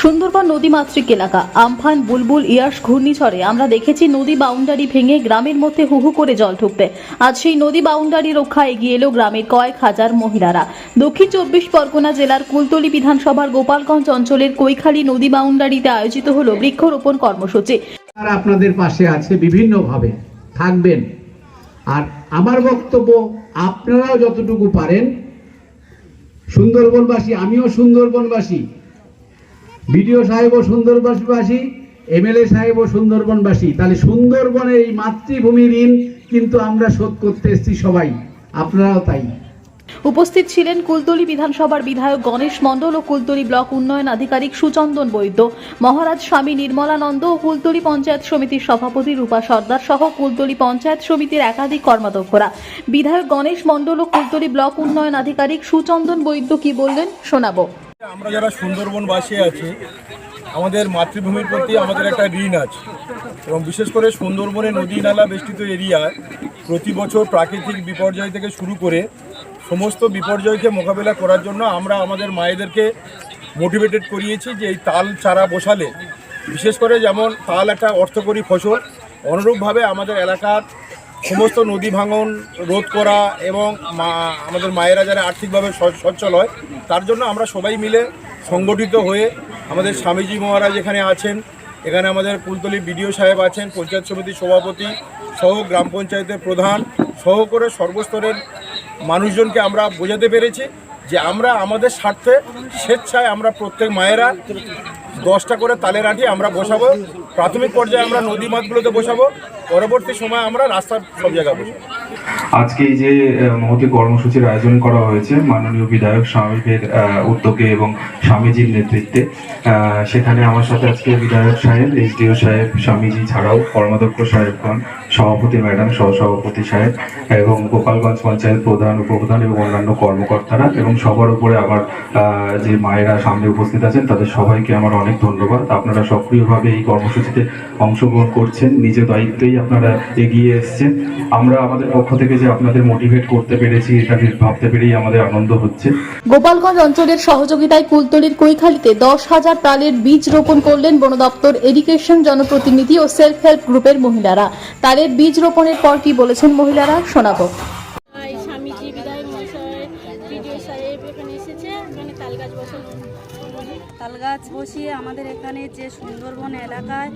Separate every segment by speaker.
Speaker 1: সুন্দরবন নদীমাতৃক এলাকা। আমফান, বুলবুল ইয়াস ঘূর্ণিঝড়ে আমরা দেখেছি নদী বাউন্ডারি ভেঙে গ্রামের মধ্যে হুহু করে জল ঢুকতে আজ সেই নদী বাউন্ডারি রক্ষা এগিয়ে এলো গ্রামের কয়েক হাজার মহিলারা। দক্ষিণ চব্বিশ পরগনা জেলার কুলতলি বিধানসভার গোপালগঞ্জ অঞ্চলের কৈখালী নদী বাউন্ডারিতে আয়োজিত হলো বৃক্ষরোপণ কর্মসূচি।
Speaker 2: আপনাদের পাশে আছে বিভিন্নভাবে, থাকবেন। আর আমার বক্তব্য আপনারাও যতটুকু পারেন, সুন্দরবনবাসী, আমিও সুন্দরবনবাসী বিডিও সাহেবও সুন্দরবনবাসী, এমএলএ ও সুন্দরবনবাসী, তাহলে সুন্দরবনের এই মাতৃভূমি ঋণ কিন্তু আমরা শোধ করতে এসেছি সবাই। আপনারাও তাই।
Speaker 1: উপস্থিত ছিলেন কুলতলি বিধানসভার বিধায়ক গণেশ মণ্ডল ও কুলতলি ব্লক উন্নয়ন আধিকারিক সুচন্দন বৈদ্য, মহারাজ স্বামী নির্মলানন্দ ও কুলতলি পঞ্চায়েত সমিতির সভাপতি রূপা সর্দার সহ কুলতলি পঞ্চায়েত সমিতির একাধিক কর্মাধ্যক্ষরা। বিধায়ক গণেশ মণ্ডল ও কুলতলি ব্লক উন্নয়ন আধিকারিক সুচন্দন বৈদ্য কি বললেন শোনাবো।
Speaker 3: আমরা যারা সুন্দরবনবাসী আছি, আমাদের মাতৃভূমির প্রতি আমাদের একটা ঋণ আছে। এবং বিশেষ করে সুন্দরবনে নদী নালা বেষ্টিত এরিয়ায় প্রতি বছর প্রাকৃতিক বিপর্যয় থেকে শুরু করে সমস্ত বিপর্যয়কে মোকাবিলা করার জন্য আমরা আমাদের মায়েদেরকে মোটিভেটেড করিয়েছি যে এই তাল চারা বসালে। বিশেষ করে যেমন তাল একটা অর্থকরী ফসল, অনুরূপভাবে আমাদের এলাকার সমস্ত নদী ভাঙন রোধ করা এবং মা, আমাদের মায়েরা যারা আর্থিকভাবে সচ্ছল হয়, তার জন্য আমরা সবাই মিলে সংগঠিত হয়ে আমাদের স্বামীজি মহারাজ এখানে আছেন। এখানে আমাদের কুলতলি বিডিও সাহেব আছেন, পঞ্চায়েত সমিতির সভাপতি সহ গ্রাম পঞ্চায়েতের প্রধান সহ করে সর্বস্তরের মানুষজনকে আমরা বোঝাতে পেরেছি যে আমরা আমাদের স্বার্থে স্বেচ্ছায় আমরা প্রত্যেক মায়েরা দশটা করে তালের আঠি আমরা বসাবো। প্রাথমিক পর্যায়ে আমরা নদী মাঠগুলোতে বসাবো। পরবর্তী সময় আমরা রাস্তার সব জায়গায় বসাবো।
Speaker 4: আজকে এই যে মহতি কর্মসূচির আয়োজন করা হয়েছে মাননীয় বিধায়ক স্বামীদের উদ্যোগে এবং স্বামীজির নেতৃত্বে। সেখানে আমার সাথে আজকে বিধায়ক সাহেব এইচডিও সাহেব স্বামীজি ছাড়াও কর্মাধ্যক্ষ সাহেবগণ সভাপতি ম্যাডাম সহসভাপতি সাহেব এবং গোপালগঞ্জ পঞ্চায়েত প্রধান উপপ্রধান এবং অন্যান্য কর্মকর্তারা এবং সবার উপরে আহ, যে মায়েরা সামনে উপস্থিত আছেন তাদের সবাইকে আমার অনেক ধন্যবাদ। আপনারা সক্রিয়ভাবে এই কর্মসূচিতে অংশগ্রহণ করছেন, নিজ দায়িত্বেই আপনারা এগিয়ে এসছেন। আমরা আমাদের পক্ষ থেকে যে আপনাদের মোটিভেট করতে পেরেছি, এটা ভাবতে পেরেই আমাদের আনন্দ হচ্ছে।
Speaker 1: গোপালগঞ্জ অঞ্চলের সহযোগিতায় কুলতলির কৈখালিতে দশ হাজার তালের বীজ রোপণ করলেন বন দপ্তর এডুকেশন জনপ্রতিনিধি ও সেলফ হেল্প গ্রুপের মহিলারা। তালের বীজ রোপণের পর কি বলেছেন মহিলারা? শোনাবো।
Speaker 5: তাল গাছ
Speaker 6: বসিয়ে আমাদের এখানে যে সুন্দরবন এলাকায়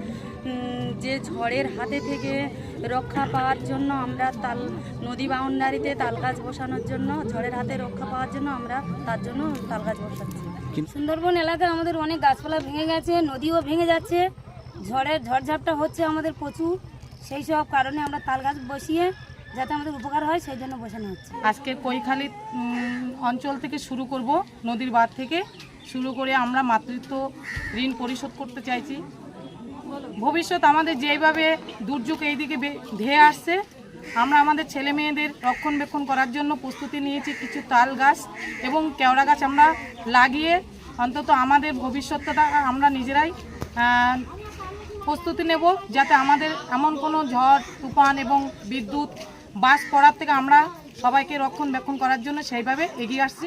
Speaker 6: যে ঝড়ের হাতে থেকে রক্ষা পাওয়ার জন্য আমরা তাল নদী বাউন্ডারিতে তাল গাছ বসানোর জন্য ঝড়ের হাতে রক্ষা পাওয়ার জন্য আমরা তার জন্য তাল গাছ বসাচ্ছি
Speaker 5: সুন্দরবন এলাকায় আমাদের অনেক গাছপালা ভেঙে গেছে নদীও ভেঙে যাচ্ছে ঝড়ের ঝড়ঝাপটা হচ্ছে আমাদের প্রচুর। সেই সব কারণে আমরা তাল গাছ বসিয়ে যাতে আমাদের উপকার হয়, সেই জন্য বসানো হচ্ছে।
Speaker 7: আজকে কৈখালি অঞ্চল থেকে শুরু করব, নদীর বাঁধ থেকে শুরু করে আমরা মাতৃত্ব ঋণ পরিশোধ করতে চাইছি। ভবিষ্যৎ আমাদের যেইভাবে দুর্যোগ এইদিকে ধেয়ে আসছে, আমরা আমাদের ছেলে মেয়েদের রক্ষণবেক্ষণ করার জন্য প্রস্তুতি নিয়েছি কিছু তাল গাছ এবং কেওড়া গাছ আমরা লাগিয়ে অন্তত আমাদের ভবিষ্যৎটা আমরা নিজেরাই প্রস্তুতি নেব, যাতে আমাদের এমন কোনো ঝড়, তুফান এবং বিদ্যুৎ বাস পড়ার থেকে আমরা সবাইকে রক্ষণাবেক্ষণ করার জন্য সেইভাবে এগিয়ে আসছি।